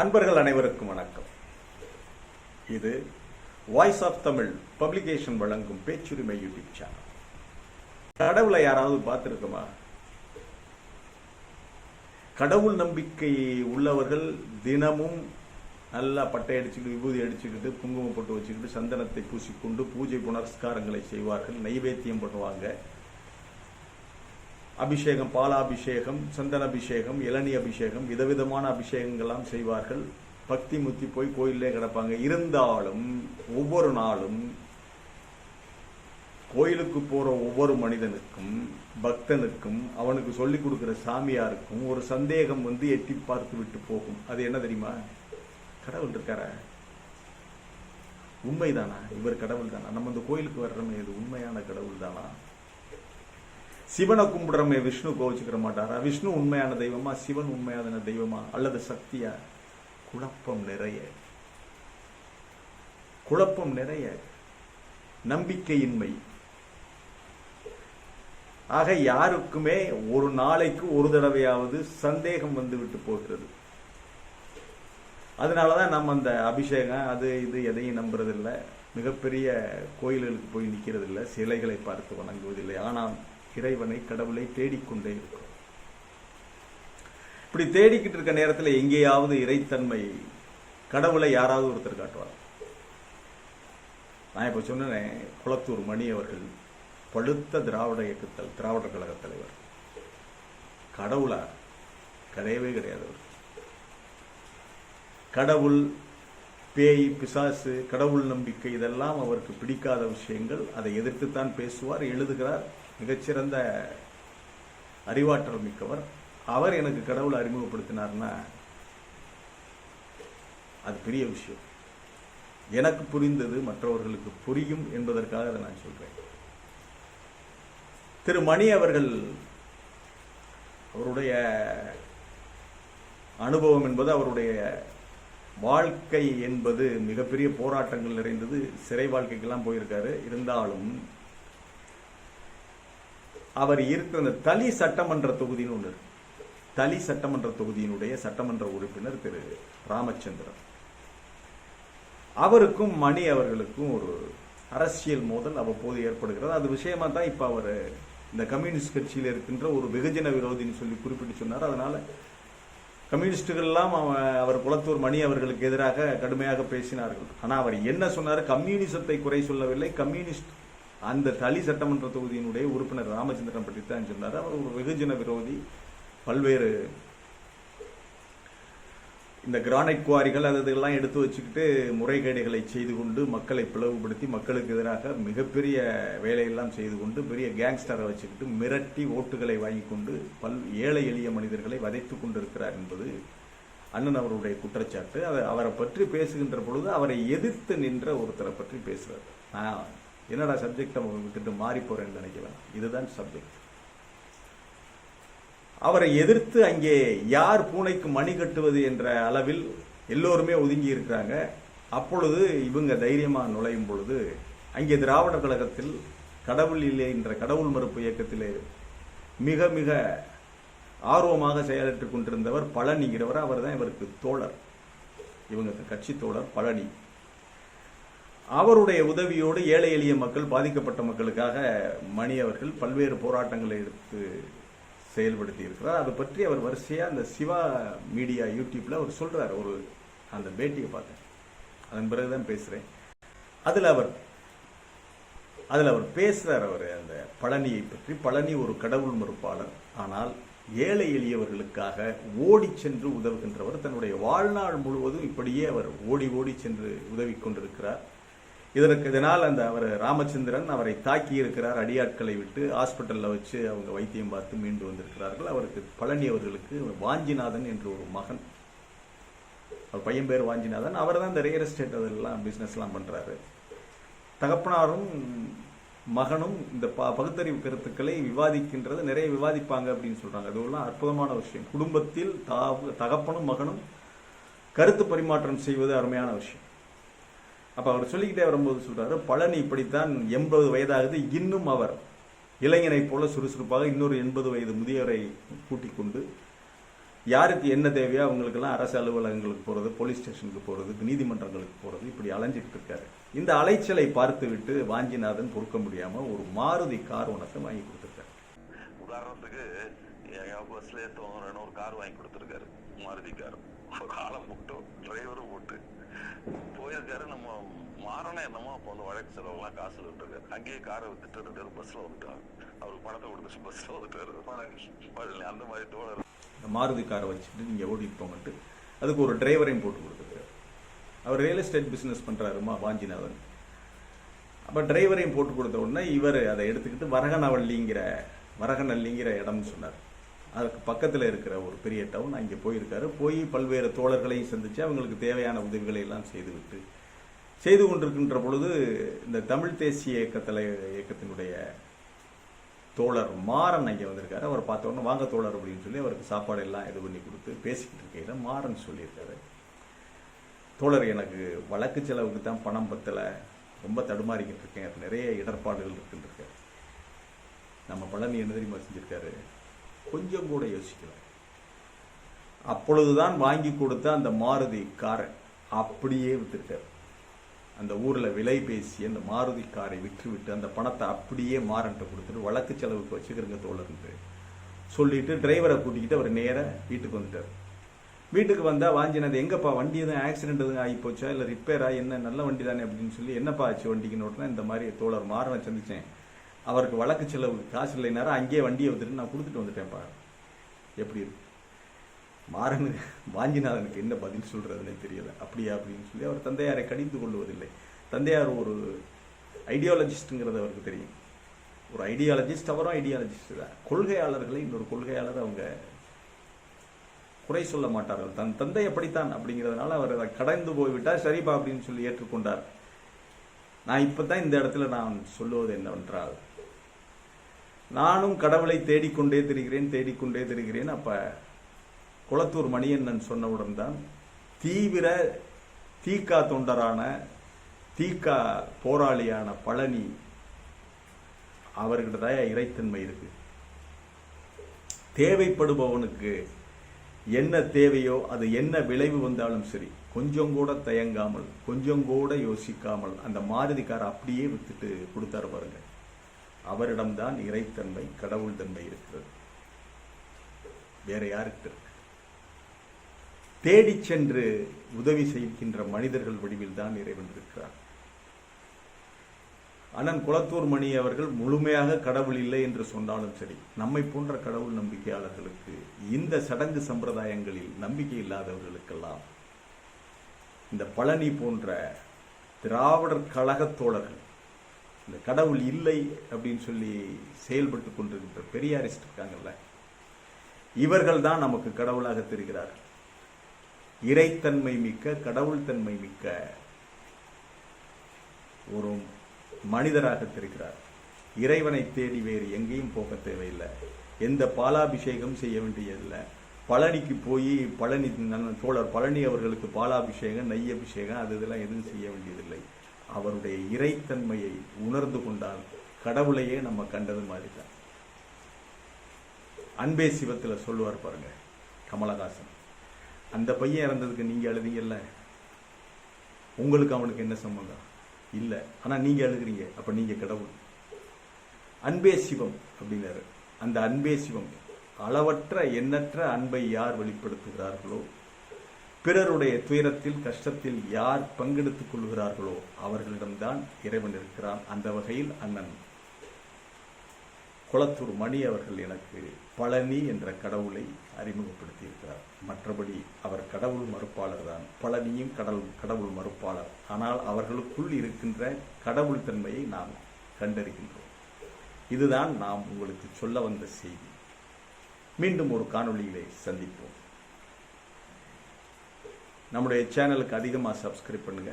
அன்பர்கள் அனைவருக்கும் வணக்கம். இது வாய்ஸ் ஆஃப் தமிழ் பப்ளிகேஷன் வழங்கும் பேச்சுரிமை யூடியூப் சேனல் கடவுளை யாராவது பார்த்துருக்கோமா? கடவுள் நம்பிக்கை உள்ளவர்கள் தினமும் நல்லா பட்டை அடிச்சுக்கிட்டு விபூதி அடிச்சுக்கிட்டு குங்குமம் போட்டு வச்சுக்கிட்டு சந்தனத்தை பூசிக்கொண்டு பூஜை புனஸ்காரங்களை செய்வார்கள் நைவேத்தியம் பண்ணுவாங்க. அபிஷேகம் பாலாபிஷேகம் சந்தன அபிஷேகம் இளநி அபிஷேகம் விதவிதமான அபிஷேகங்கள்லாம் செய்வார்கள். பக்தி முத்தி போய் கோயிலே கிடப்பாங்க. இருந்தாலும் ஒவ்வொரு நாளும் கோயிலுக்கு போற ஒவ்வொரு மனிதனுக்கும் பக்தனுக்கும் அவனுக்கு சொல்லிக் கொடுக்கிற சாமியாருக்கும் ஒரு சந்தேகம் வந்து எட்டி பார்த்து விட்டு போகும். அது என்ன தெரியுமா? கடவுள் இருக்காரா? உண்மைதானா? இவர் கடவுள் தானா நம்ம இந்த கோயிலுக்கு வர்றோமே இது உண்மையான கடவுள் தானா சிவனை கும்பிடுறமே விஷ்ணு கோவிச்சுக்கிற மாட்டாரா? விஷ்ணு உண்மையான தெய்வமா சிவன் உண்மையான தெய்வமா? அல்லது சக்தியா? குழப்பம் நிறைய. குழப்பம் நிறைய. நம்பிக்கையின்மை. ஆக யாருக்குமே ஒரு நாளைக்கு ஒரு தடவையாவது சந்தேகம் வந்து விட்டு போகிறது. அதனாலதான் நம்ம அந்த அபிஷேகம் அது இது எதையும் நம்புறதில்ல. மிகப்பெரிய கோயில்களுக்கு போய் நிற்கிறது இல்லை சிலைகளை பார்த்து வணங்குவதில்லை. ஆனால் இறைவனை கடவுளை தேடிக்கொண்டே இருக்கும். இப்படி தேடிக்கிட்டு இருக்க நேரத்தில் எங்கேயாவது இறைத்தன்மை கடவுளை யாராவது ஒருத்தர் காட்டுவார். நான் இப்போ சொன்னேன் குளத்தூர் மணி அவர்கள் பழுத்த திராவிட இயக்கத்தல் திராவிட கழக தலைவர். கடவுளா? கிடையவே கிடையாது அவர். கடவுள் பேய் பிசாசு கடவுள் நம்பிக்கை இதெல்லாம் அவருக்கு பிடிக்காத விஷயங்கள் அதை எதிர்த்துத்தான் பேசுவார் எழுதுகிறார். மிகச்சிறந்த அறிவாற்றல் மிக்கவர். அவர் எனக்கு கடவுளை அறிமுகப்படுத்தினார்னா அது பெரிய விஷயம். எனக்கு புரிந்தது மற்றவர்களுக்கு புரியும் என்பதற்காக அதை நான் சொல்றேன். திரு மணி அவர்கள் அவருடைய அனுபவம் என்பது அவருடைய வாழ்க்கை என்பது மிகப்பெரிய போராட்டங்கள் நிறைந்தது. சிறை வாழ்க்கைக்கெல்லாம் போயிருக்காரு. இருந்தாலும் அவர் இருக்கிற அந்த தலி சட்டமன்ற தொகுதின்னு ஒன்று இருக்கு. தலி சட்டமன்ற தொகுதியினுடைய சட்டமன்ற உறுப்பினர் திரு ராமச்சந்திரன். அவருக்கும் மணி அவர்களுக்கும் ஒரு அரசியல் மோதல் அவ்வப்போது ஏற்படுகிறது. அது விஷயமா தான் இப்போ அவர் இந்த கம்யூனிஸ்ட் கட்சியில் இருக்கின்ற ஒரு வெகுஜன விரோதின்னு சொல்லி குறிப்பிட்டு சொன்னார். அதனால கம்யூனிஸ்டுகள்லாம் அவர் குளத்தூர் மணி அவர்களுக்கு எதிராக கடுமையாக பேசினார்கள். ஆனால் அவர் என்ன சொன்னார்? கம்யூனிசத்தை குறை சொல்லவில்லை. கம்யூனிஸ்ட் அந்த தளி சட்டமன்ற தொகுதியினுடைய உறுப்பினர் ராமச்சந்திரன் பற்றி தான் சொன்னார். அவர் ஒரு வெகுஜன விரோதி. பல்வேறு இந்த கிரானைட் குவாரிகள் அது இதெல்லாம் எடுத்து வச்சுக்கிட்டு முறைகேடுகளை செய்து கொண்டு மக்களை பிளவுபடுத்தி மக்களுக்கு எதிராக மிகப்பெரிய வேலையெல்லாம் செய்து கொண்டு பெரிய கேங்ஸ்டரை வச்சுக்கிட்டு மிரட்டி ஓட்டுகளை வாங்கி கொண்டு பல் ஏழை எளிய மனிதர்களை வதைத்து கொண்டிருக்கிறார் என்பது அண்ணன் அவருடைய குற்றச்சாட்டு. அதை அவரை பற்றி பேசுகின்ற பொழுது அவரை எதிர்த்து நின்ற ஒருத்தரை பற்றி பேசுகிறார் நான் என்னடா சப்ஜெக்ட் விட்டுட்டு மாறி போறேன்னு நினைக்கலாம் இதுதான் சப்ஜெக்ட் அவரை எதிர்த்து அங்கே யார் பூனைக்கு மணி கட்டுவது என்ற அளவில் எல்லோருமே ஒதுங்கி இருக்கிறாங்க. அப்பொழுது இவங்க தைரியமாக நுழையும் பொழுது அங்கே திராவிடர் கழகத்தில் கடவுள் இல்லை என்ற கடவுள் மறுப்பு இயக்கத்திலே மிக மிக ஆர்வமாக செயலாற்றிக் கொண்டிருந்தவர் பழனிங்கிறவர். அவர் தான் இவருக்கு தோழர். இவங்க கட்சி தோழர் பழனி. அவருடைய உதவியோடு ஏழை எளிய மக்கள் பாதிக்கப்பட்ட மக்களுக்காக மணி அவர்கள் பல்வேறு போராட்டங்களை எடுத்து செயல்படுத்தி இருக்கிறார். அதை பற்றி அவர் வரிசையாக அந்த சிவா மீடியா யூடியூப்பில் அவர் சொல்கிறார் ஒரு அந்த பேட்டியை பார்த்தேன். அதன் பிறகு தான் பேசுகிறேன் அதில் அவர் அதில் அவர் பேசுகிறார் அவர் அந்த பழனியை பற்றி. பழனி ஒரு கடவுள் மறுப்பாளர். ஆனால் ஏழை எளியவர்களுக்காக ஓடி சென்று உதவுகின்றவர். தன்னுடைய வாழ்நாள் முழுவதும் இப்படியே அவர் ஓடி ஓடி சென்று உதவி கொண்டிருக்கிறார். இதற்கு இதனால் அந்த அவர் ராமச்சந்திரன் அவரை தாக்கி இருக்கிறார். அடியாட்களை விட்டு ஹாஸ்பிட்டலில் வச்சு அவங்க வைத்தியம் பார்த்து மீண்டு வந்திருக்கிறார்கள். அவருக்கு பழனி அவர்களுக்கு வாஞ்சிநாதன் என்று ஒரு மகன். அவர் பையன் பேர் வாஞ்சிநாதன். அவர் தான் இந்த ரியல் எஸ்டேட் அதெல்லாம் பிஸ்னஸ்லாம் பண்ணுறாரு தகப்பனாரும் மகனும் இந்த ப பகுத்தறிவு கருத்துக்களை விவாதிக்கின்றது. நிறைய விவாதிப்பாங்க அப்படின்னு சொல்கிறாங்க அதுவெல்லாம் அற்புதமான விஷயம். குடும்பத்தில் தகப்பனும் மகனும் கருத்து பரிமாற்றம் செய்வது அருமையான விஷயம். அப்ப அவர் சொல்லிக்கிட்டே வரும்போது சொல்றாரு பழனி இப்படித்தான் எண்பது வயதாகுது இன்னும் அவர் இளைஞனை போல சுறுசுறுப்பாக இன்னொரு எண்பது வயது முதியவரை கூட்டிக் கொண்டு யாருக்கு என்ன தேவையோ அவங்களுக்கெல்லாம் அரசு அலுவலகங்களுக்கு போறது போலீஸ் ஸ்டேஷனுக்கு போறது நீதிமன்றங்களுக்கு போறது இப்படி அலைஞ்சிட்டு இருக்காரு. இந்த அலைச்சலை பார்த்து விட்டு வாஞ்சிநாதன் பொறுக்க முடியாம ஒரு மாருதி கார் உனக்கு வாங்கி கொடுத்துருக்காரு. உதாரணத்துக்கு பஸ்ல தோணுறேன்னு ஒரு கார் வாங்கி கொடுத்துருக்காரு மாருதி கார். ஒரு ஆளை போட்டு டிரைவரும் போட்டு. போயிருக்காரு. நம்ம மாறணும் என்னமோ அப்போ வந்து வழக்கு செலவுலாம் காசு விட்டுருக்காரு. அங்கேயே காரை வித்துட்டு இருக்காரு பஸ்ல வந்துட்டாங்க அவருக்கு பணத்தை கொடுத்துச்சு பஸ்ல வந்துட்டாரு. அந்த மாதிரி தோழர். இந்த மாருதி காரை வச்சுட்டு நீங்க ஓட்டிட்டு போங்கன்ட்டு அதுக்கு ஒரு டிரைவரையும் போட்டு கொடுத்துருக்காரு. அவர் ரியல் எஸ்டேட் பிசினஸ் பண்றாருமா வாஞ்சிநாதன்? அப்போ டிரைவரையும் போட்டு கொடுத்த உடனே இவர் அதை எடுத்துக்கிட்டு வரகனவள்ளிங்கிற வரகநல்லிங்கிற இடம்னு சொன்னார். அதுக்கு பக்கத்தில் இருக்கிற ஒரு பெரிய டவுன் அங்கே போயிருக்காரு. போய் பல்வேறு தோழர்களையும் சந்தித்து அவங்களுக்கு தேவையான உதவிகளை எல்லாம் செய்துவிட்டு செய்து கொண்டிருக்கின்ற பொழுது இந்த தமிழ் தேசிய இயக்கத்தில் இயக்கத்தினுடைய தோழர் மாறன் அங்கே வந்திருக்காரு. அவர் பார்த்தோன்னே வாங்க தோழர் அப்படின்னு சொல்லி அவருக்கு சாப்பாடு எல்லாம் இது பண்ணி கொடுத்து பேசிக்கிட்டு இருக்கையில் மாறன் சொல்லியிருக்காரு. தோழர் எனக்கு வழக்கு செலவுக்கு தான் பணம் பத்தலை. ரொம்ப தடுமாறிக்கிட்டு இருக்கேன். நிறைய இடர்பாடுகள் இருக்குன்னு இருக்காரு நம்ம பழனி என்ன தெரியுமா செஞ்சிருக்காரு? கொஞ்சம் கூட யோசிக்கல. அப்பொழுதுதான் வாங்கி கொடுத்த அந்த மாருதி காரை அப்படியே வித்துட்டார். அந்த ஊர்ல விலை பேசி அந்த மாருதி காரை விற்றுவிட்டு அந்த பணத்தை அப்படியே மாறன்ட்ட கொடுத்துட்டு வழக்கு செலவுக்கு வச்சுக்கிறங்க தோழர்ன்ட்டு சொல்லிட்டு டிரைவரை கூட்டிக்கிட்டு அவர் நேராக வீட்டுக்கு வந்துட்டார். வீட்டுக்கு வந்தால் வாஞ்சினது எங்கப்பா? வண்டி எதுவும் ஆக்சிடென்ட் எதுவும் ஆகி போச்சா இல்லை ரிப்பேரா என்ன? நல்ல வண்டி தானே அப்படின்னு சொல்லி என்னப்பா ஆச்சு? வண்டிக்குன்னு ஓட்டினா இந்த மாதிரி தோழர் மாறனை சந்திச்சேன். அவருக்கு வழக்கு செலவு காசு இல்லைனாரா அங்கேயே வண்டியை வந்துட்டு நான் கொடுத்துட்டு வந்துட்டேன்ப்பா. எப்படி இருக்கு? மாறனு வாஞ்சிநாதனுக்கு என்ன பதில் சொல்கிறதுனே தெரியல. அப்படியா அப்படின்னு சொல்லி அவர் தந்தையாரை கடிந்து கொள்வதில்லை. தந்தையார் ஒரு ஐடியாலஜிஸ்ட்டுங்கிறது அவருக்கு தெரியும். ஒரு ஐடியாலஜிஸ்ட் அவரும் ஐடியாலஜிஸ்ட் தான். கொள்கையாளர்களை இன்னொரு கொள்கையாளர் அவங்க குறை சொல்ல மாட்டார்கள். தன் தந்தை எப்படித்தான் அப்படிங்கிறதுனால அவர் அதை கடந்து போய்விட்டார். சரிப்பா அப்படின்னு சொல்லி ஏற்றுக்கொண்டார். நான் இப்போ தான் இந்த இடத்துல நான் சொல்லுவது என்னவென்றால் நானும் கடவுளை தேடிக்கொண்டே திரிகிறேன் தேடிக்கொண்டே திரிகிறேன். அப்ப குளத்தூர் மணியண்ணன் சொன்னவுடன் தான் தீவிர தீக்கா தொண்டரான தீக்கா போராளியான பழனி அவர்கிட்ட தான் இறைத்தன்மை இருக்கு. தேவைப்படுபவனுக்கு என்ன தேவையோ அது என்ன விளைவு வந்தாலும் சரி கொஞ்சம் கூட தயங்காமல் கொஞ்சம் கூட யோசிக்காமல் அந்த மாருதிக்கார அப்படியே வித்துட்டு கொடுத்தாரு பாருங்கள் அவரிடம்தான் இறைத்தன்மை கடவுள் தன்மை இருக்கிறது. வேற யாருக்கு இருக்கு? தேடி சென்று உதவி செய்கின்ற மனிதர்கள் வடிவில் தான் இறைவன் இருக்கிறார் அண்ணன் குளத்தூர் மணி அவர்கள் முழுமையாக கடவுள் இல்லை என்று சொன்னாலும் சரி நம்மை போன்ற கடவுள் நம்பிக்கையாளர்களுக்கு இந்த சடங்கு சம்பிரதாயங்களில் நம்பிக்கை இல்லாதவர்களுக்கெல்லாம் இந்த பழனி போன்ற திராவிடர் கழகத் தோழர்கள் இந்த கடவுள் இல்லை அப்படின்னு சொல்லி செயல்பட்டு கொண்டிருக்கின்ற பெரியாரிஸ்ட் இருக்காங்கல்ல இவர்கள் தான் நமக்கு கடவுளாக தெரிகிறார்கள். இறைத்தன்மை மிக்க கடவுள் தன்மை மிக்க ஒரு மனிதராக தெரிகிறார். இறைவனை தேடி வேறு எங்கேயும் போக தேவையில்லை. எந்த பாலாபிஷேகம் செய்ய வேண்டியதில்லை. பழனிக்கு போய் பழனி தோழர் பழனி அவர்களுக்கு பாலாபிஷேகம் நெய் அபிஷேகம் அது இதெல்லாம் எதுவும் செய்ய வேண்டியதில்லை. அவருடைய இறைத்தன்மையை உணர்ந்து கொண்டால் கடவுளையே நம்ம கண்டது மாதிரி தான் அன்பே சிவத்தில் சொல்லுவார் பாருங்க கமலஹாசன். அந்த பையன் இறந்ததுக்கு நீங்கள் அழுதீங்கல்ல உங்களுக்கு அவனுக்கு என்ன சம்பந்தம்? இல்லை. ஆனால் நீங்கள் அழுகிறீங்க அப்போ நீங்கள் கடவுள். அன்பே சிவம் அப்படின்னாரு. அந்த அன்பே சிவம் அளவற்ற எண்ணற்ற அன்பை யார் வெளிப்படுத்துகிறார்களோ பிறருடைய துயரத்தில் கஷ்டத்தில் யார் பங்கெடுத்துக் கொள்கிறார்களோ அவர்களிடம்தான் இறைவன் இருக்கிறான். அந்த வகையில் அண்ணன் குளத்தூர் மணி அவர்கள் எனக்கு பழனி என்ற கடவுளை அறிமுகப்படுத்தி இருக்கிறார் மற்றபடி அவர் கடவுள் மறுப்பாளர் தான். பழனியும் கடவுள் கடவுள் மறுப்பாளர். ஆனால் அவர்களுக்குள் இருக்கின்ற கடவுள் தன்மையை நாம் கண்டறிகின்றோம். இதுதான் நாம் உங்களுக்கு சொல்ல வந்த செய்தி. மீண்டும் ஒரு காணொளியிலே சந்திப்போம். நம்முடைய சேனலுக்கு அதிகமாக சப்ஸ்கிரைப் பண்ணுங்க.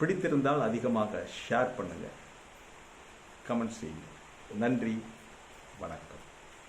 பிடித்திருந்தால் அதிகமாக ஷேர் பண்ணுங்க. கமெண்ட் செய்யுங்க. நன்றி. வணக்கம்.